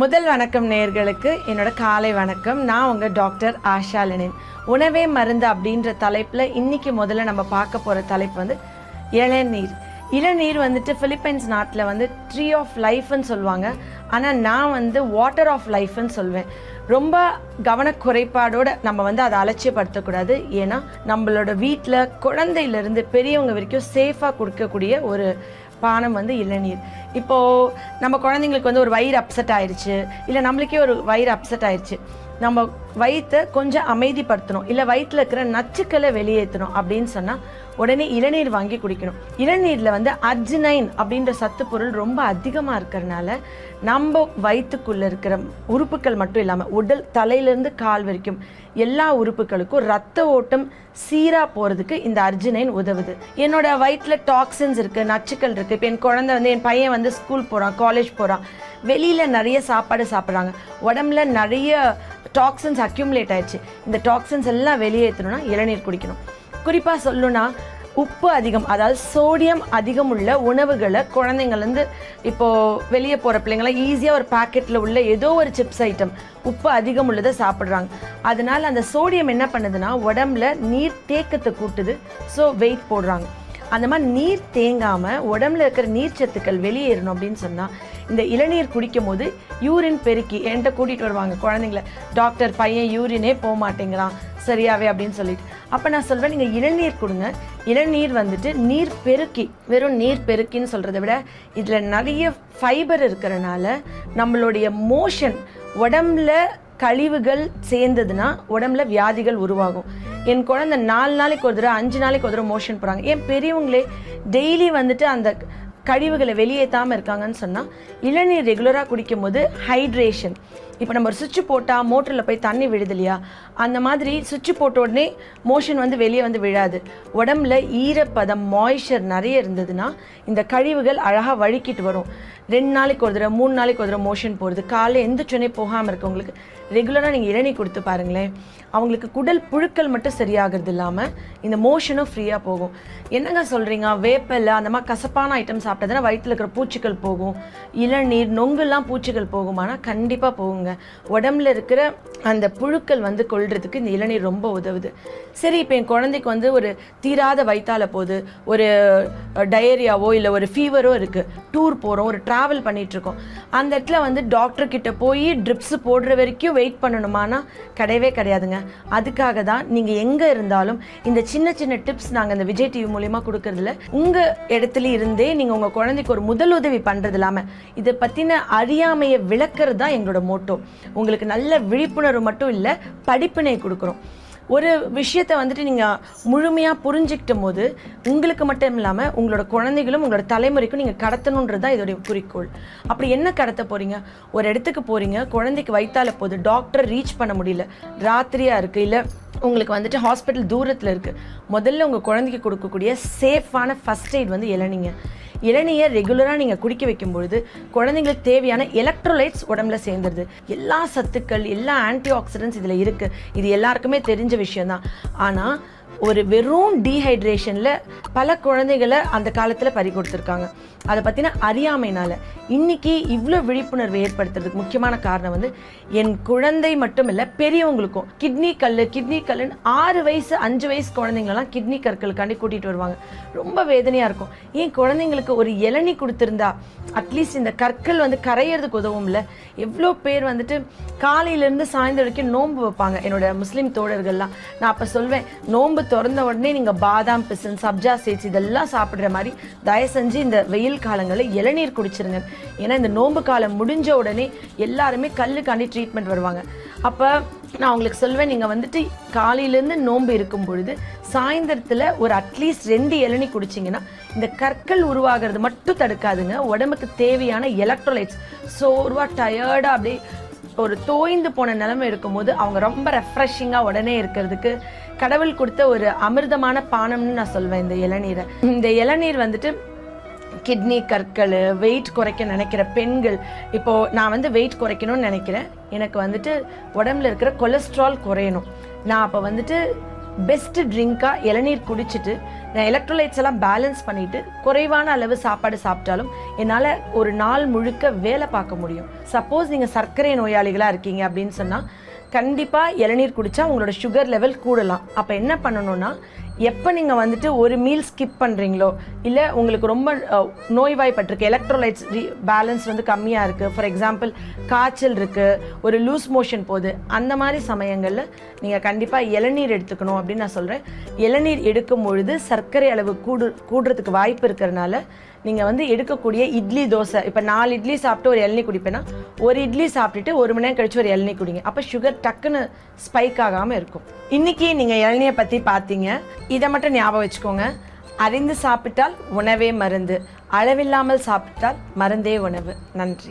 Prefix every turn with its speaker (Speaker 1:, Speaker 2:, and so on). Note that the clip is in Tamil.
Speaker 1: முதல் வணக்கம் நேர்களுக்கு என்னோட காலை வணக்கம். நான் உங்கள் டாக்டர் ஆஷா லெனின். உணவே மருந்து அப்படின்ற தலைப்பில் இன்னைக்கு முதல்ல நம்ம பார்க்க போகிற தலைப்பு வந்து இளநீர். இளநீர் வந்துட்டு ஃபிலிப்பைன்ஸ் நாட்டில் வந்து ட்ரீ ஆஃப் லைஃப்னு சொல்லுவாங்க. ஆனால் நான் வந்து வாட்டர் ஆஃப் லைஃப்னு சொல்வேன். ரொம்ப கவனக்குறைபாடோடு நம்ம வந்து அதை அலட்சியப்படுத்தக்கூடாது. ஏன்னா நம்மளோட வீட்டில் குழந்தையிலேருந்து பெரியவங்க வரைக்கும் சேஃபாக கொடுக்கக்கூடிய ஒரு பானம் வந்து இளநீர். இப்போது நம்ம குழந்தைங்களுக்கு வந்து ஒரு வயிறு அப்செட் ஆயிடுச்சு இல்லை நம்மளுக்கே ஒரு வயிறு அப்செட் ஆயிடுச்சு நம்ம வயிற்றை கொஞ்சம் அமைதிப்படுத்தணும். இல்லை வயிற்றில் இருக்கிற நச்சுக்களை வெளியேற்றணும் அப்படின்னு சொன்னால் உடனே இளநீர் வாங்கி குடிக்கணும். இளநீரில் வந்து அர்ஜினைன் அப்படின்ற சத்து பொருள் ரொம்ப அதிகமாக இருக்கிறனால நம்ம வயிற்றுக்குள்ளே இருக்கிற உறுப்புகள் மட்டும் இல்லாமல் உடல் தலையிலேருந்து கால் வரைக்கும் எல்லா உறுப்புகளுக்கும் ரத்த ஓட்டம் சீராக போகிறதுக்கு இந்த அர்ஜினைன் உதவுது. என்னோட வயிற்றில் டாக்ஸின்ஸ் இருக்குது நச்சுக்கள் இருக்குது இப்போ என் குழந்தை வந்து என் பையன் வந்து ஸ்கூல் போகிறான் காலேஜ் போகிறான் வெளியில் நிறைய சாப்பாடு சாப்பிட்றாங்க. உடம்புல நிறைய டாக்ஸின்ஸ் அக்யூமுலேட் ஆயிடுச்சு. இந்த டாக்ஸின்ஸ் எல்லாம் வெளியேற்றணும்னா இளநீர் குடிக்கணும். குறிப்பாக சொல்லணும்னா உப்பு அதிகம் அதாவது சோடியம் அதிகம் உள்ள உணவுகளை குழந்தைங்கள்லேருந்து இப்போது வெளியே போகிற பிள்ளைங்களாம் ஈஸியாக ஒரு பாக்கெட்டில் உள்ள ஏதோ ஒரு சிப்ஸ் ஐட்டம் உப்பு அதிகம் உள்ளதை சாப்பிட்றாங்க. அதனால் அந்த சோடியம் என்ன பண்ணுதுன்னா உடம்புல நீர் தேக்கத்தை கூட்டுது. ஸோ வெயிட் போடுறாங்க. அந்த மாதிரி நீர் தேங்காமல் உடம்புல இருக்கிற நீர் சத்துக்கள் வெளியேறணும் அப்படின்னு சொன்னால் இந்த இளநீர் குடிக்கும் போது யூரின் பெருக்கி என்கிட்ட கூட்டிகிட்டு வருவாங்க குழந்தைங்கள. டாக்டர் பையன் யூரினே போக மாட்டேங்கிறான். சரியாவே அப்படின்னு சொல்லிட்டு. அப்போ நான் சொல்வேன் நீங்கள் இளநீர் கொடுங்க. இளநீர் வந்துட்டு நீர் பெருக்கி வெறும் நீர் பெருக்கின்னு சொல்கிறத விட இதில் நிறைய ஃபைபர் இருக்கிறனால நம்மளுடைய மோஷன் உடம்புல கழிவுகள் சேர்ந்ததுன்னா உடம்புல வியாதிகள் உருவாகும். என் குழந்தை நாலு நாளைக்கு ஒரு தடவை அஞ்சு நாளைக்கு ஒரு தடவை மோஷன் போகிறாங்க ஏன் பெரியவங்களே டெய்லி வந்துட்டு அந்த கழிவுகளை வெளியேற்றாமல் இருக்காங்கன்னு சொன்னால் இளநீர் ரெகுலராக குடிக்கும் போது ஹைட்ரேஷன் இப்போ நம்ம ஒரு சுவிட்ச் போட்டால் மோட்டரில் போய் தண்ணி விழுது இல்லையா? அந்த மாதிரி சுவிட்ச் போட்ட உடனே மோஷன் வந்து வெளியே வந்து விழாது. உடம்புல ஈரப்பதம் மாய்ஸ்சர் நிறைய இருந்ததுன்னா இந்த கழிவுகள் அழகாக வழுக்கிட்டு வரும். ரெண்டு நாளைக்கு ஒரு தடவை மூணு நாளைக்கு ஒரு தடவை மோஷன் போகிறது காலையில் எந்திரிச்சோன்னே போகாமல் இருக்கவங்களுக்கு ரெகுலராக நீங்கள் இளநீ கொடுத்து பாருங்களேன். அவங்களுக்கு குடல் புழுக்கள் மட்டும் சரியாகிறது இல்லாமல் இந்த மோஷனும் ஃப்ரீயாக போகும். என்னங்க சொல்கிறீங்க வேப்பிலை அந்த மாதிரி கசப்பான ஐட்டம் சாப்பிட்டதுன்னா வயிற்றில் இருக்கிற பூச்சிகள் போகும். இளநீர் நொங்குலாம் பூச்சிகள் போகுமானா கண்டிப்பாக போகுங்க. உடம்புல இருக்கிற அந்த புழுக்கள் வந்து கொள்றதுக்கு இந்த இளநீர் ரொம்ப உதவுது. சரி இப்போ என் குழந்தைக்கு வந்து ஒரு தீராத வயிற்றால போகுது ஒரு டயரியாவோ இல்லை ஒரு ஃபீவரோ இருக்குது டூர் போகிறோம் ஒரு ட்ராவல் பண்ணிகிட்ருக்கோம் அந்த இடத்துல வந்து டாக்டர்கிட்ட போய் ட்ரிப்ஸ் போடுற வரைக்கும் வெயிட் பண்ணணுமானா கிடையவே கிடையாதுங்க. அதுக்காக தான் நீங்கள் எங்கே இருந்தாலும் இந்த சின்ன சின்ன டிப்ஸ் நாங்கள் இந்த விஜய் டிவி மூலிமா கொடுக்கறதுல உங்கள் இடத்துல இருந்தே நீங்கள் உங்கள் குழந்தைக்கு ஒரு முதலுதவி பண்ணுறது இல்லாமல் இதை பற்றின அறியாமையை விளக்குறது தான் எங்களோட மோட்டோ உங்களுக்கு நல்ல விழிப்புணர்வு மட்டும் இல்லை படிப்பினை கொடுக்குறோம் ஒரு விஷயத்தை வந்துட்டு நீங்கள் முழுமையாக புரிஞ்சுக்கிட்டும் போது உங்களுக்கு மட்டும் இல்லாமல் உங்களோட குழந்தைகளும் உங்களோட தலைமுறைக்கும் நீங்கள் கடத்தணுன்றது தான் இதோடைய குறிக்கோள். அப்படி என்ன கடத்த போகிறீங்க ஒரு இடத்துக்கு போகிறீங்க குழந்தைக்கு வயித்தால போகுது டாக்டர் ரீச் பண்ண முடியல. ராத்திரியாக இருக்குது இல்லை உங்களுக்கு வந்துட்டு ஹாஸ்பிட்டல் தூரத்தில் இருக்குது முதல்ல உங்கள் குழந்தைக்கு கொடுக்கக்கூடிய சேஃபான ஃபஸ்ட் எய்ட் வந்து இளநீங்க. இளநீயை ரெகுலராக நீங்கள் குடிக்க வைக்கும் பொழுது குழந்தைங்களுக்கு தேவையான எலக்ட்ரோலைட்ஸ் உடம்புல சேர்ந்துருது. எல்லா சத்துக்கள் எல்லா ஆன்டி ஆக்சிடென்ட்ஸ் இதில் இருக்குது இது எல்லாருக்குமே தெரிஞ்ச விஷயம்தான். ஆனால் ஒரு வெறும் டீஹைட்ரேஷனில் பல குழந்தைகளை அந்த காலத்தில் பறி கொடுத்துருக்காங்க. அதை பற்றின அறியாமைனால இன்னைக்கு இவ்வளோ விழிப்புணர்வு ஏற்படுத்துறதுக்கு முக்கியமான காரணம் வந்து என் குழந்தை மட்டும் இல்லை பெரியவங்களுக்கும். கிட்னி கல் கிட்னி கல்லுன்னு ஆறு வயசு அஞ்சு வயசு குழந்தைங்களெல்லாம் கிட்னி கற்களுக்காண்டி கூட்டிகிட்டு வருவாங்க. ரொம்ப வேதனையாக இருக்கும். ஏன் குழந்தைங்களுக்கு ஒரு இளநி கொடுத்துருந்தா அட்லீஸ்ட் இந்த கற்கள் வந்து கரையிறதுக்கு உதவும்ல? எவ்வளோ பேர் வந்துட்டு காலையிலேருந்து சாயந்தரம் வரைக்கும் நோன்பு வைப்பாங்க. என்னோட முஸ்லீம் தோழர்கள்லாம். நான் அப்போ சொல்வேன் நோன்பு திறந்த உடனே நீங்கள் பாதாம் பிசன் சப்ஜா சீட்ஸ் இதெல்லாம் சாப்பிட்ற மாதிரி தயவு செஞ்சு இந்த வெயில் காலங்களில் இளநீர் குடிச்சிருங்க. ஏன்னா இந்த நோன்பு காலம் முடிஞ்ச உடனே எல்லாருமே கல்லுக்காண்டி ட்ரீட்மெண்ட் வருவாங்க. அப்போ நான் உங்களுக்கு சொல்வேன் நீங்கள் வந்துட்டு காலையிலேருந்து நோன்பு இருக்கும் பொழுது சாயந்தரத்தில் ஒரு அட்லீஸ்ட் ரெண்டு இளநி குடிச்சிங்கன்னா இந்த கற்கள் உருவாகிறது மட்டும் தடுக்காதுங்க. உடம்புக்கு தேவையான எலக்ட்ரோலைட்ஸ் சோர்வாக டயர்டாக அப்படியே ஒரு தோய்ந்து போன நிலைமை இருக்கும்போது அவங்க ரொம்ப ரெஃப்ரெஷிங்காக உடனே இருக்கிறதுக்கு கடவுள் கொடுத்த ஒரு அமிர்தமான பானம்னு நான் சொல்வேன் இந்த இளநீரை. இந்த இளநீர் வந்துட்டு கிட்னி கற்கள் வெயிட் குறைக்க நினைக்கிற பெண்கள் இப்போது நான் வந்து வெயிட் குறைக்கணும்னு நினைக்கிறேன். எனக்கு வந்துட்டு உடம்புல இருக்கிற கொலஸ்ட்ரால் குறையணும். நான் அப்போ வந்துட்டு பெஸ்ட்டு ட்ரிங்காக இளநீர் குடிச்சிட்டு நான் எலக்ட்ரோலைட்ஸ் எல்லாம் பேலன்ஸ் பண்ணிட்டு குறைவான அளவு சாப்பாடு சாப்பிட்டாலும் என்னால் ஒரு நாள் முழுக்க வேலை பார்க்க முடியும். சப்போஸ் நீங்கள் சர்க்கரை நோயாளிகளாக இருக்கீங்க அப்படின்னு சொன்னால் கண்டிப்பாக இளநீர் குடித்தா உங்களோட சுகர் லெவல் கூடலாம். அப்போ என்ன பண்ணணும்னா எப்போ நீங்கள் வந்துட்டு ஒரு மீல் ஸ்கிப் பண்ணுறீங்களோ இல்லை உங்களுக்கு ரொம்ப நோய்வாய்ப்பட்டிருக்கு எலக்ட்ரோலைட்ஸ் பேலன்ஸ் வந்து கம்மியாக இருக்குது ஃபார் எக்ஸாம்பிள் காய்ச்சல் இருக்குது ஒரு லூஸ் மோஷன் போகுது அந்த மாதிரி சமயங்களில் நீங்கள் கண்டிப்பாக இளநீர் எடுத்துக்கணும் அப்படின்னு நான் சொல்கிறேன் இளநீர் எடுக்கும் பொழுது சர்க்கரை அளவு கூடு கூடுறதுக்கு வாய்ப்பு இருக்கிறனால நீங்கள் வந்து எடுக்கக்கூடிய இட்லி தோசை இப்போ நாலு இட்லி சாப்பிட்டு ஒரு இளநீ குடிப்பேன்னா ஒரு இட்லி சாப்பிட்டுட்டு ஒரு மணி நேரம் கழிச்சு ஒரு இளநீ குடிங்க. அப்போ சுகர் டக்குன்னு ஸ்பைக் ஆகாமல் இருக்கும். இன்றைக்கி நீங்கள் இளநியை பற்றி பார்த்தீங்க. இதை மட்டும் ஞாபகம் வச்சுக்கோங்க. அறிந்து சாப்பிட்டால் உணவே மருந்து. அளவில்லாமல் சாப்பிட்டால் மருந்தே உணவு. நன்றி.